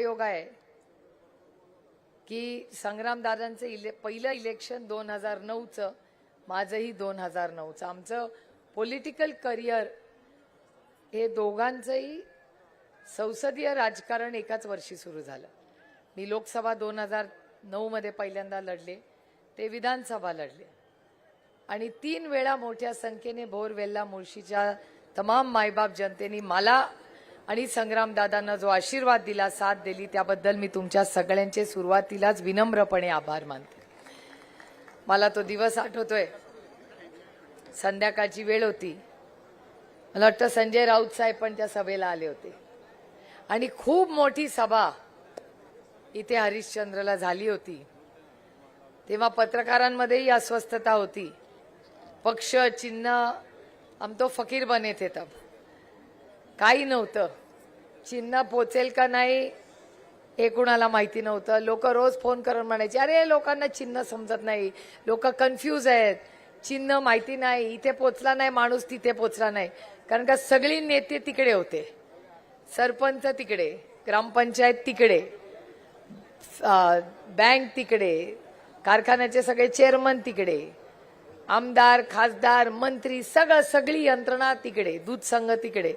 योग आहे की संग्रामदादांचं इले पहिलं इलेक्शन दोन हजार नऊचं माझंही दोन हजार नऊचं. आमचं पॉलिटिकल करिअर हे दोघांचंही संसदीय राजकारण एकाच वर्षी सुरू झालं. मी लोकसभा दोन हजार नऊमध्ये पहिल्यांदा लढले ते विधानसभा लढले. आणि तीन वेळा मोठ्या संख्येने भोरवेल्ला मुळशीच्या तमाम मायबाप जनतेने मला आणि संग्रामदादांना जो आशीर्वाद दिला साथ दिली त्याबद्दल मी तुमच्या सगळ्यांचे सुरुवातीलाच विनम्रपणे आभार मानते. मला तो दिवस आठवतोय. संध्याकाळची वेळ होती. मला वाटतं संजय राऊत साहेब पण त्या सभेला आले होते. आणि खूप मोठी सभा इथे हरिश्चंद्रला झाली होती. तेव्हा पत्रकारांमध्येही अस्वस्थता होती. पक्ष चिन्ह हम तो फकीर बने थे तब काही नव्हतं. चिन्ह पोचेल का नाही हे कुणाला माहिती नव्हतं. लोक रोज फोन करून म्हणायचे अरे लोकांना चिन्ह समजत नाही. लोक कन्फ्यूज आहेत. चिन्ह माहिती नाही. इथे पोचला नाही माणूस तिथे पोचला नाही. कारण का सगळी नेते तिकडे होते. सरपंच तिकडे ग्रामपंचायत तिकडे बँक तिकडे कारखान्याचे सगळे चेअरमन तिकडे आमदार खासदार मंत्री सगळं सगळी यंत्रणा तिकडे दूध संघ तिकडे.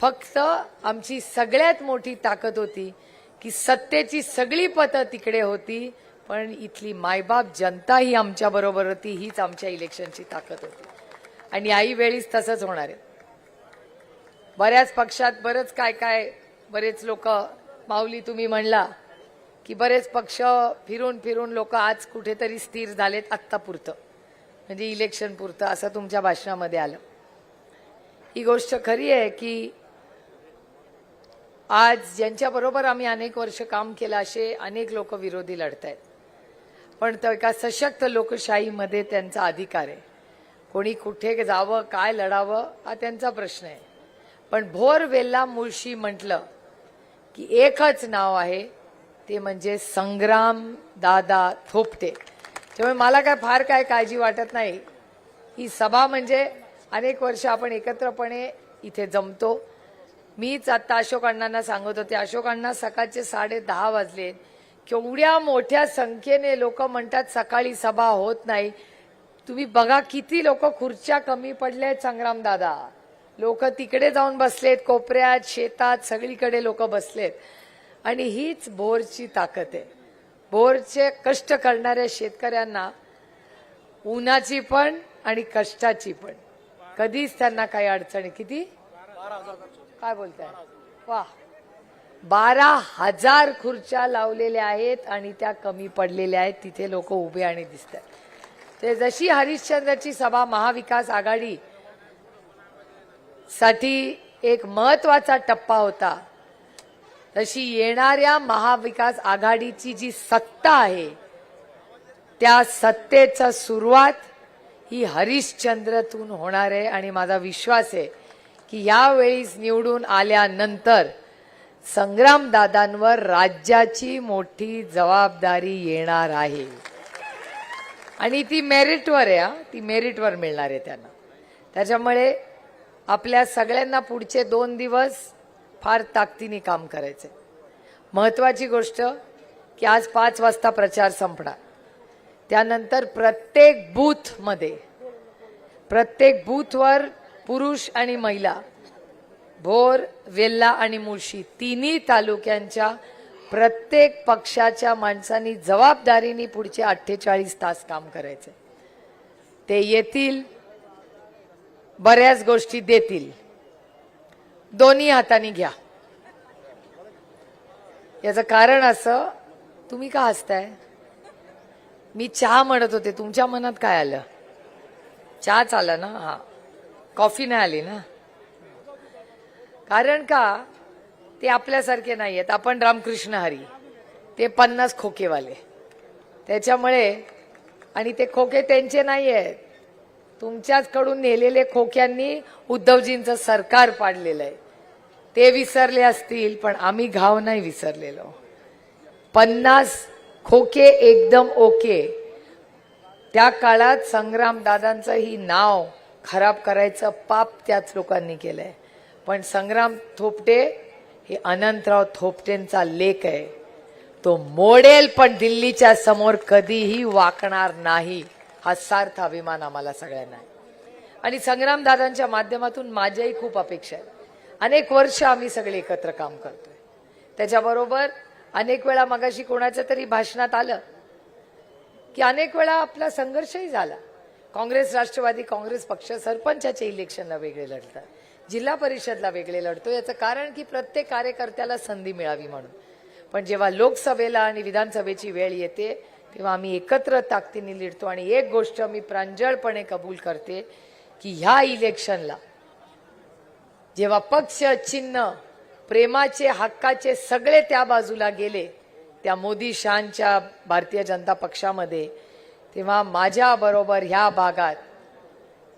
फक्त आमची सगळ्यात मोठी ताकद होती की सत्तेची सगळी पतं तिकडे होती पण इथली मायबाप जनता ही आमच्या बरोबर होती हीच आमच्या इलेक्शनची ताकद होती. आणि आई वेळीच तसंच होणार आहे. बऱ्याच पक्षात बरंच काय काय बरेच लोक माऊली तुम्ही म्हणला की बरेच पक्ष फिरून फिरून लोक आज कुठेतरी स्थिर झालेत आत्तापुरतं म्हणजे इलेक्शन पुरतं असं तुमच्या भाषणामध्ये आलं. ही गोष्ट खरी आहे की आज ज्यांच्याबरोबर आम्ही अनेक वर्ष काम केलं असे अनेक लोक विरोधी लढत आहेत पण तो एका सशक्त लोकशाहीमध्ये त्यांचा अधिकार आहे. कोणी कुठे जावं काय लढावं हा त्यांचा प्रश्न आहे. पण भोर वेल्ला मुळशी म्हटलं की एकच नाव आहे ते म्हणजे संग्राम दादा थोपटे. त्यामुळे मला काय फार काय काळजी वाटत नाही. ही सभा म्हणजे अनेक वर्ष आपण एकत्रपणे इथे जमतो. मीच आता अशोक अण्णांना सांगत होते अशोक अण्णा सकाळचे साडे दहा वाजले. केवढ्या मोठ्या संख्येने लोक म्हणतात सकाळी सभा होत नाही. तुम्ही बघा किती लोक खुर्च्या कमी पडल्या आहेत संग्राम दादा. लोक तिकडे जाऊन बसलेत कोपऱ्यात शेतात सगळीकडे लोक बसलेत. आणि हीच बोरची ताकद आहे. बोरचे कष्ट करणाऱ्या शेतकऱ्यांना उन्हाची पण आणि कष्टाची पण. कधीच त्यांना काही अडचणी किती? काय बोलताय? वा. बारा हजार खुर्च्या लावलेल्या आहेत आणि त्या कमी पडलेल्या आहेत. तिथे लोक उभे आणि दिसतात. ते जशी हरिश्चंद्रची सभा महाविकास आघाडी साठी एक महत्त्वाचा टप्पा होता तशी येणाऱ्या महाविकास आघाडीची जी सत्ता आहे त्या सत्तेचा सुरुवात ही हरिश्चंद्रतून होणार आहे आणि माझा विश्वास आहे की यावेळीस निवडून आल्यानंतर संग्रामदादांवर राज्याची मोठी जबाबदारी येणार आहे. आणि ती मेरिटवर आहे ती मेरिटवर मिळणार आहे त्यांना. त्याच्यामुळे आपल्या सगळ्यांना पुढचे दोन दिवस फार ताकदीने काम करायचे. महत्वाची गोष्ट की आज पाच वाजता प्रचार संपणार. त्यानंतर प्रत्येक बूथमध्ये प्रत्येक बूथवर पुरुष आणि महिला. भोर वेल्ला आणि मुळशी तिन्ही तालुक्यांच्या प्रत्येक पक्षाच्या माणसांनी जबाबदारीने पुढचे अठ्ठेचाळीस तास काम करायचे. ते येतील बऱ्याच गोष्टी देतील. दोन्ही हाताने घ्या. याचं कारण असं तुम्ही का हसताय? मी चहा म्हणत होते तुमच्या मनात काय आलं? चहाच आला ना? हा. कॉफी नाही आली ना. कारण का ते आपल्यासारखे नाही आहेत आपण रामकृष्ण हरी. ते पन्नास खोकेवाले. त्याच्यामुळे आणि ते खोके त्यांचे नाही आहेत तुमच्याचकडून नेलेले खोक्यांनी उद्धवजींचं सरकार पाडलेलं आहे. ते विसरले असतील पण आम्ही घाव नाही विसरलेलो. पन्नास खोके एकदम ओके. त्या काळात संग्रामदादांचं ही नाव खराब करायचं पाप त्याच लोकांनी केलंय. पण संग्राम थोपटे हे अनंतराव थोपटेंचा लेख आहे. तो मोडेल पण दिल्लीच्या समोर कधीही वाकणार नाही हा सार्थ अभिमान आम्हाला सगळ्यांना आहे. आणि संग्रामदादांच्या माध्यमातून माझ्याही खूप अपेक्षा आहेत. अनेक वर्ष आम्ही सगळे एकत्र काम करतोय. त्याच्याबरोबर अनेक वेळा मगाशी कोणाच्या तरी भाषणात आलं की अनेक वेळा आपला संघर्षही झाला. काँग्रेस राष्ट्रवादी काँग्रेस पक्ष सरपंचाच्या इलेक्शनला वेगळे लढतात. जिल्हा परिषदला वेगळे लढतो. याचं कारण की प्रत्येक कार्यकर्त्याला संधी मिळावी म्हणून. पण जेव्हा लोकसभेला आणि विधानसभेची वेळ येते तेव्हा आम्ही एकत्र ताकदीने लढतो आणि एक गोष्ट मी प्रांजळपणे कबूल करते की ह्या इलेक्शनला जेव्हा पक्ष चिन्ह प्रेमाचे हक्काचे सगळे त्या बाजूला गेले त्या मोदी शानच्या भारतीय जनता पक्षामध्ये तेव्हा माझ्या बरोबर ह्या भागात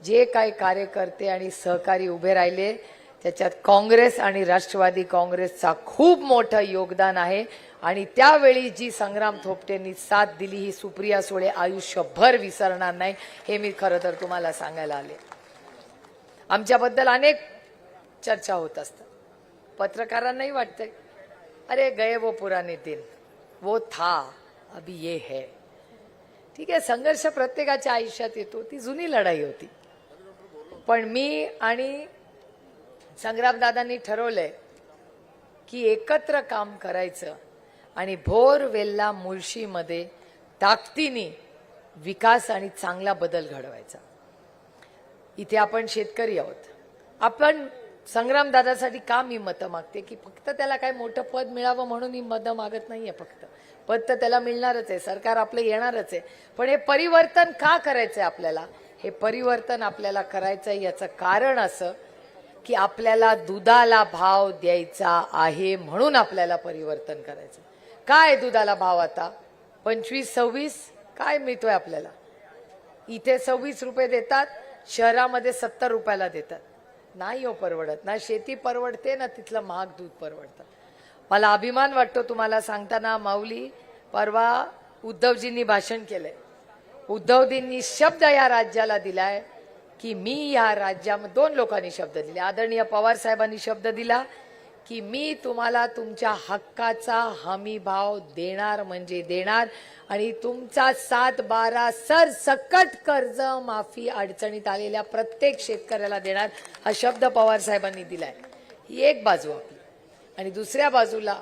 जे काही कार्यकर्ते आणि सहकारी उभे राहिले त्याच्यात काँग्रेस आणि राष्ट्रवादी काँग्रेसचा खूप मोठं योगदान आहे आणि त्यावेळी जी संग्राम थोपटेंनी साथ दिली ही सुप्रिया सुळे आयुष्यभर विसरणार नाही हे मी खरं तर तुम्हाला सांगायला आले. आमच्याबद्दल अनेक चर्चा होत असतात. पत्रकारांनाही वाटतंय अरे गए वो पुराने दिन वो था अभी ये है. ठीक आहे संघर्ष प्रत्येकाच्या आयुष्यात येतो. ती जुनी लढाई होती. पण मी आणि संग्रामदादांनी ठरवलंय की एकत्र काम करायचं आणि भोर वेल्ला मुळशीमध्ये ताकदीने विकास आणि चांगला बदल घडवायचा. इथे आपण शेतकरी आहोत. आपण संग्रामदादासाठी का मी मतं मागते? की फक्त त्याला काय मोठं पद मिळावं म्हणून मी मतं मागत नाहीये फक्त. पद तर त्याला मिळणारच आहे. सरकार आपलं येणारच आहे. पण हे परिवर्तन का करायचंय आपल्याला? हे परिवर्तन आपल्याला करायचंय याचं कारण असं की आपल्याला दुधाला भाव द्यायचा आहे म्हणून आपल्याला परिवर्तन करायचं काय दुधाला भाव आता? पंचवीस सव्वीस? काय मिळतोय आपल्याला? इथे सव्वीस रुपये देतात शहरामध्ये सत्तर रुपयाला देतात. नाही हो परवडत. ना शेती परवडते ना तिथलं महाग दूध परवडतं. मला अभिमान वाटतो तुम्हाला सांगताना माऊली परवा उद्धवजींनी भाषण केलंय. उद्धवजींनी शब्द या राज्याला दिलाय की मी या राज्यामध्ये दोन लोकांनी शब्द दिले. आदरणीय पवार साहेबांनी शब्द दिला की मी तुम्हाला तुमच्या हक्काचा हमी भाव देणार म्हणजे देणार आणि तुमचा सात बारा सरसकट कर्ज माफी अडचणीत आलेल्या प्रत्येक शेतकऱ्याला देणार हा शब्द पवार साहेबांनी दिलाय. ही एक बाजू आपली. आणि दुसऱ्या बाजूला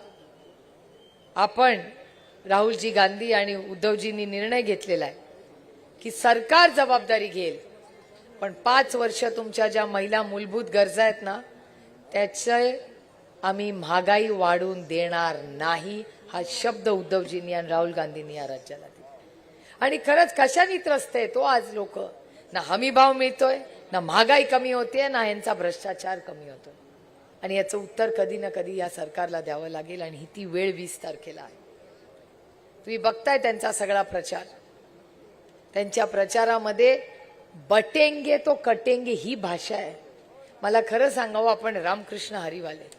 आपण राहुलजी गांधी आणि उद्धवजींनी निर्णय घेतलेला आहे की सरकार जबाबदारी घेईल. पण पाच वर्ष तुमच्या ज्या महिला मूलभूत गरजा आहेत ना त्याचे आम्ही महागाई वाढून देणार नाही हा शब्द उद्धवजींनी आणि राहुल गांधींनी या राज्याला दिला. आणि खरंच कशाने त्रस्त आहे तो आज लोक? ना हमी भाव मिळतोय ना महागाई कमी होते ना यांचा भ्रष्टाचार कमी होतोय. आणि याचं उत्तर कधी ना कधी या सरकारला द्यावं लागेल आणि ही ती वेळ वीस तारखेला आहे. तुम्ही बघताय त्यांचा सगळा प्रचार. त्यांच्या प्रचारामध्ये बटेंगे तो कटेंगे ही भाषा आहे. मला खरं सांगावं आपण रामकृष्ण हरिवाले.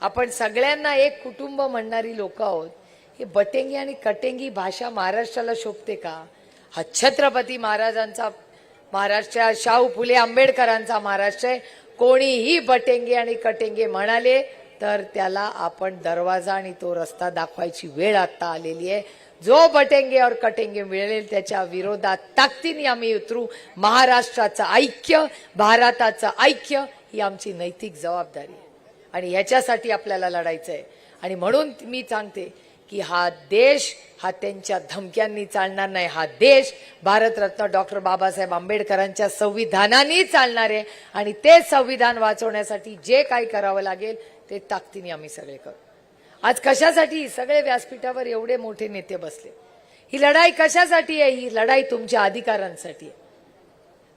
आपण सगळ्यांना एक कुटुंब म्हणणारी लोक आहोत. हे बटेंगी आणि कटेंगी भाषा महाराष्ट्राला शोभते का? हा छत्रपती महाराजांचा महाराष्ट्र शाहू फुले आंबेडकरांचा महाराष्ट्र आहे. कोणीही बटेंगे आणि कटेंगे म्हणाले तर त्याला आपण दरवाजा आणि तो रस्ता दाखवायची वेळ आता आलेली आहे. जो बटेंगे और कटेंगे मिळेल त्याच्या विरोधात ताकदीने आम्ही उतरू. महाराष्ट्राचं ऐक्य भारताचं ऐक्य ही आमची नैतिक जबाबदारी आहे. आणि ह्याच्यासाठी आपल्याला लढायचं आहे आणि म्हणून मी सांगते की हा देश हा त्यांच्या धमक्यांनी चालणार नाही. हा देश भारतरत्न डॉक्टर बाबासाहेब आंबेडकरांच्या संविधानाने चालणार आहे. आणि ते संविधान वाचवण्यासाठी जे काही करावं लागेल ते ताकदीने आम्ही सगळे करू. आज कशासाठी सगळे व्यासपीठावर एवढे मोठे नेते बसले? ही लढाई कशासाठी आहे? ही लढाई तुमच्या अधिकारांसाठी आहे.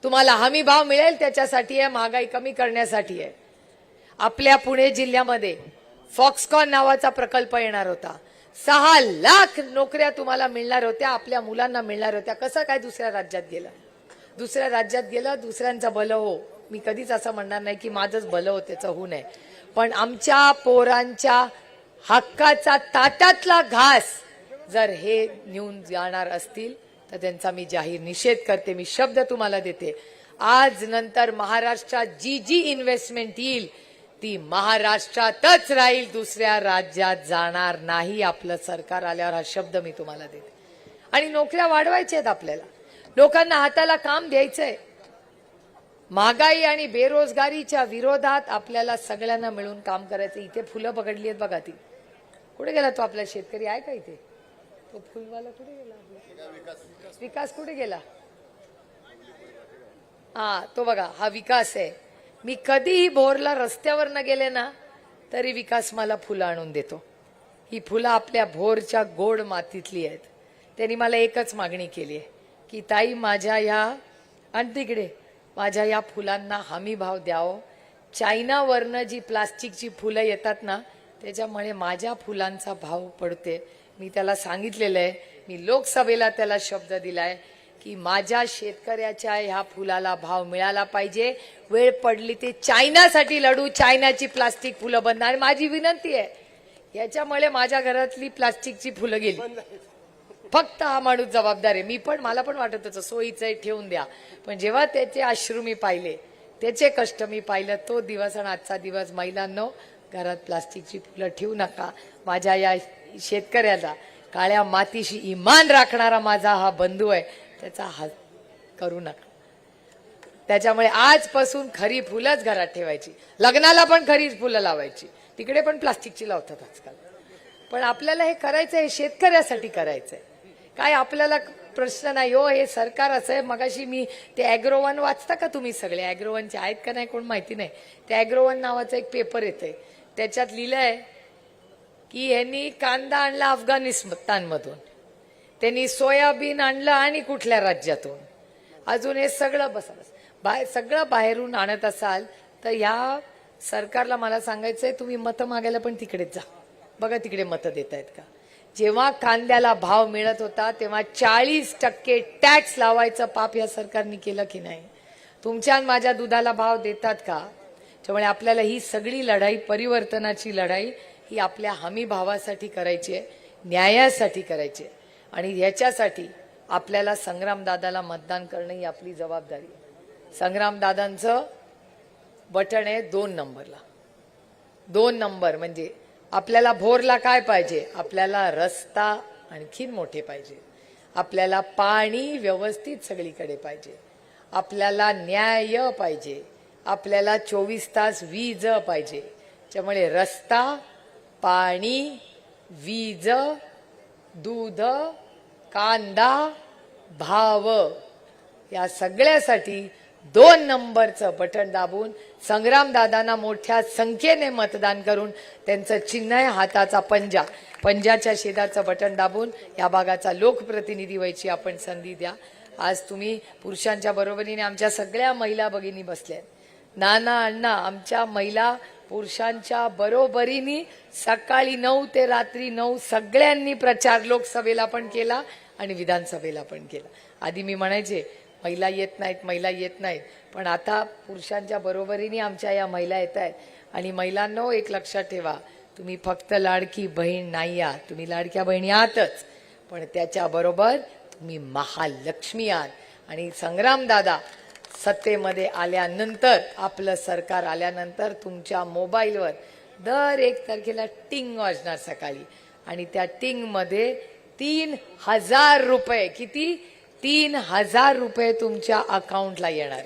तुम्हाला हमी भाव मिळेल त्याच्यासाठी आहे महागाई कमी करण्यासाठी आहे. आपल्या पुणे जिल्ह्यामध्ये फॉक्सकॉन नावाचा प्रकल्प येणार होता. सहा लाख नोकऱ्या तुम्हाला मिळणार होत्या आपल्या मुलांना मिळणार होत्या. कसं काय दुसऱ्या राज्यात गेलं? दुसऱ्या राज्यात गेलं दुसऱ्यांचं भलं हो. मी कधीच असं म्हणणार नाही की माझंच भलं हो त्याचं होऊ नये. पण आमच्या पोरांच्या हक्काचा ताटातला घास जर हे नेऊन जाणार असतील तर त्यांचा मी जाहीर निषेध करते मी शब्द तुम्हाला देते. आज नंतर महाराष्ट्रात जी जी इन्व्हेस्टमेंट येईल ती महाराष्ट्रातच राहील दुसऱ्या राज्यात जाणार नाही. आपलं सरकार आल्यावर हा शब्द मी तुम्हाला देते. आणि नोकऱ्या वाढवायच्या आहेत आपल्याला. लोकांना हाताला काम द्यायचंय. महागाई आणि बेरोजगारीच्या विरोधात आपल्याला सगळ्यांना मिळून काम करायचं. इथे फुलं पकडली आहेत बघा ती. कुठे गेला तो आपला शेतकरी? आहे का इथे? तो फुलवाला कुठे गेला? विकास कुठे गेला? हा तो बघा हा विकास आहे. मी कधीही भोरला रस्त्यावर न गेले ना तरी विकास मला फुलं आणून देतो. ही फुलं आपल्या भोरच्या गोड मातीतली आहेत. त्यांनी मला एकच मागणी केली आहे की ताई माझ्या ह्या आणि तिकडे माझ्या या फुलांना हमी भाव द्यावं. चायनावरनं जी प्लास्टिकची फुलं येतात ना त्याच्यामुळे माझ्या फुलांचा भाव पडते. मी त्याला सांगितलेलं आहे. मी लोकसभेला त्याला शब्द दिलाय. की माझ्या शेतकऱ्याच्या ह्या फुलाला भाव मिळाला पाहिजे. वेळ पडली ते चायनासाठी लढू चायनाची प्लास्टिक फुलं बंद आणि माझी विनंती आहे. याच्यामुळे माझ्या घरातली प्लास्टिकची फुलं गेली. फक्त हा माणूस जबाबदार आहे. मी पण मला पण वाटत होतं सोयीचं आहे ठेवून द्या. पण जेव्हा त्याचे अश्रू मी पाहिले त्याचे कष्ट मी पाहिलं तो दिवस आणि आजचा दिवस महिलांनो घरात प्लास्टिकची फुलं ठेवू नका. माझ्या या शेतकऱ्याला काळ्या मातीशी इमान राखणारा माझा हा बंधू आहे. त्याचा हात करू नका. त्याच्यामुळे आजपासून खरी फुलंच घरात ठेवायची. लग्नाला पण खरी फुलं लावायची. तिकडे पण प्लास्टिकची लावतात आजकाल. पण आपल्याला हे करायचं आहे शेतकऱ्यासाठी करायचंय. काय आपल्याला प्रश्न नाही हो हे सरकार असं आहे. मगाशी मी ते अॅग्रोवन वाचता का तुम्ही सगळे? अॅग्रोवनचे आहेत का नाही कोण माहिती नाही. ते अॅग्रोवन नावाचं एक पेपर येतोय. त्याच्यात लिहिलंय की यांनी कांदा आणला अफगाणिस्तानमधून. त्यांनी सोयाबीन आणलं आणि कुठल्या राज्यातून? अजून हे सगळं बस बस बाहेर सगळं बाहेरून आणत असाल तर ह्या सरकारला मला सांगायचंय तुम्ही मतं मागायला पण तिकडेच जा. बघा तिकडे मतं देत आहेत का? जेव्हा कांद्याला भाव मिळत होता तेव्हा चाळीस टक्के टॅक्स लावायचं पाप या सरकारने केलं की नाही? तुमच्या आणि माझ्या दुधाला भाव देतात का? त्यामुळे आपल्याला ही सगळी लढाई परिवर्तनाची लढाई ही आपल्या हमी भावासाठी करायची आहे न्यायासाठी करायची आहे. आणि ह्याच्यासाठी आपल्याला संग्रामदादाला मतदान करणं ही आपली जबाबदारी आहे. संग्रामदादांचं बटन आहे दोन नंबरला. दोन नंबर म्हणजे आपल्याला भोरला काय पाहिजे? आपल्याला रस्ता आणखीन मोठे पाहिजे. आपल्याला पाणी व्यवस्थित सगळीकडे पाहिजे. आपल्याला न्याय पाहिजे. आपल्याला चोवीस तास वीज पाहिजे. त्यामुळे रस्ता पाणी वीज दूध कांदा भाव या सगळ्यासाठी दोन नंबरचं बटन दाबून संग्रामदादांना मोठ्या संख्येने मतदान करून त्यांचं चिन्ह आहे हाताचा पंजा. पंजाच्या शेदाचं बटन दाबून या भागाचा लोकप्रतिनिधी व्हायची आपण संधी द्या. आज तुम्ही पुरुषांच्या बरोबरीने आमच्या सगळ्या महिला भगिनी बसल्या. आहेत. नाना अण्णा आमच्या महिला पुरुषांच्या बरोबरीने सकाळी नऊ ते रात्री नऊ सगळ्यांनी प्रचार लोकसभेला पण केला. आणि विधानसभेला पण केला. आधी मी म्हणायचे महिला येत नाहीत महिला येत नाहीत. पण आता पुरुषांच्या बरोबरीने आमच्या या महिला येत आहेत. आणि महिलांनो एक लक्षात ठेवा तुम्ही फक्त लाडकी बहीण नाही आहात. तुम्ही लाडक्या बहिणी आहातच. पण त्याच्याबरोबर तुम्ही महालक्ष्मी आहात. आणि संग्रामदादा सत्तेमध्ये आल्यानंतर आपलं सरकार आल्यानंतर तुमच्या मोबाईलवर दर एक तारखेला टिंग वाजणार सकाळी. आणि त्या टिंगमध्ये तीन हजार रुपये. किती? तीन हजार रुपये तुमच्या अकाउंटला येणार.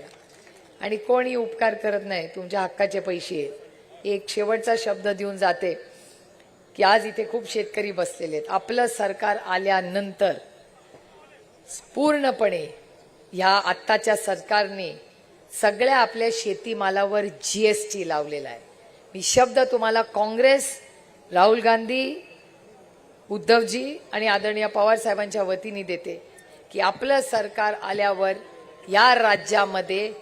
आणि कोणी उपकार करत नाही तुमच्या हक्काचे पैसे. एक शेवटचा शब्द देऊन जाते की आज इथे खूप शेतकरी बसलेले आहेत. आपलं सरकार आल्यानंतर पूर्णपणे ह्या आत्ताच्या सरकारने सगळ्या आपल्या शेतीमालावर जी एस टी लावलेला आहे. मी शब्द तुम्हाला काँग्रेस राहुल गांधी उद्धवजी आणि आदरणीय पवार साहेबांच्या वतीने देते की आपलं सरकार आल्यावर या राज्यामध्ये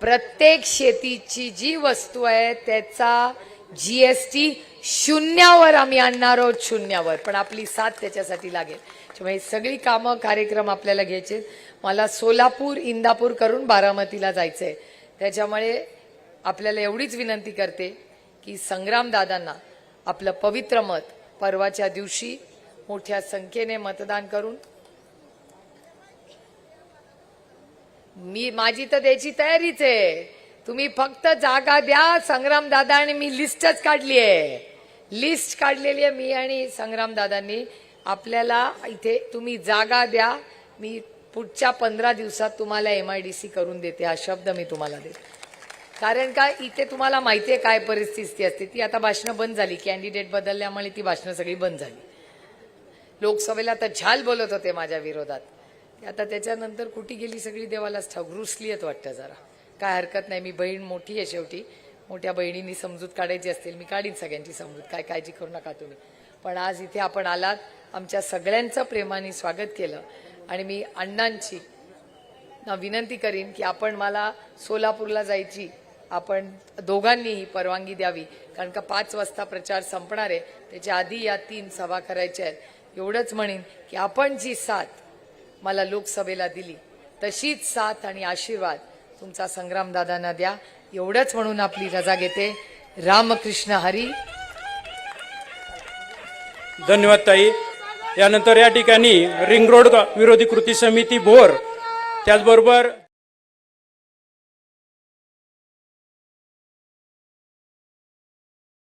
प्रत्येक शेतीची जी वस्तू आहे त्याचा जी एस टी शून्यावर आम्ही आणणार आहोत शून्यावर. पण आपली साथ त्याच्यासाठी लागेल. त्यामुळे सगळी कामं कार्यक्रम आपल्याला घ्यायचे मला सोलापूर इंदापूर करून बारामतीला जायचंय. त्याच्यामुळे आपल्याला एवढीच विनंती करते की संग्रामदादांना आपलं पवित्र मत परवाच्या दिवशी मोठ्या संख्येने मतदान करून मी माझी तर द्यायची तयारीच आहे. तुम्ही फक्त जागा द्या संग्राम दादा आणि मी लिस्टच काढली आहे. लिस्ट काढलेली आहे मी आणि संग्राम दादांनी. आपल्याला इथे तुम्ही जागा द्या. मी पुढच्या पंधरा दिवसात तुम्हाला एमआयडीसी करून देते. हा शब्द मी तुम्हाला देते. कारण का इथे तुम्हाला माहिती आहे काय परिस्थिती असते. ती आता भाषणं बंद झाली. कॅन्डिडेट बदलल्यामुळे ती भाषणं सगळी बंद झाली. लोकसभेला तर झाल बोलत होते माझ्या विरोधात. आता त्याच्यानंतर कुठे गेली सगळी देवालाच ठाऊक. आहेत वाटतं जरा. काय हरकत नाही मी बहीण मोठी आहे शेवटी. मोठ्या बहिणींनी समजूत काढायची असतील मी काढीन सगळ्यांची समजूत काय काळजी करू नका तुम्ही. पण आज इथे आपण आलात आमच्या सगळ्यांचं प्रेमाने स्वागत केलं आणि मी अण्णांची ना विनंती करीन की आपण मला सोलापूरला जायची आपण दोघांनीही परवानगी द्यावी. कारण का पाच वाजता प्रचार संपणार आहे त्याच्या आधी या तीन सभा करायच्या आहेत. एवढंच म्हणेन की आपण जी साथ मला लोकसभेला दिली तशीच साथ आणि आशीर्वाद तुमचा संग्रामदादांना द्या. एवढंच म्हणून आपली रजा घेते. रामकृष्ण हरी. धन्यवाद ताई. यानंतर या ठिकाणी रिंग रोड विरोधी कृती समिती भोर त्याचबरोबर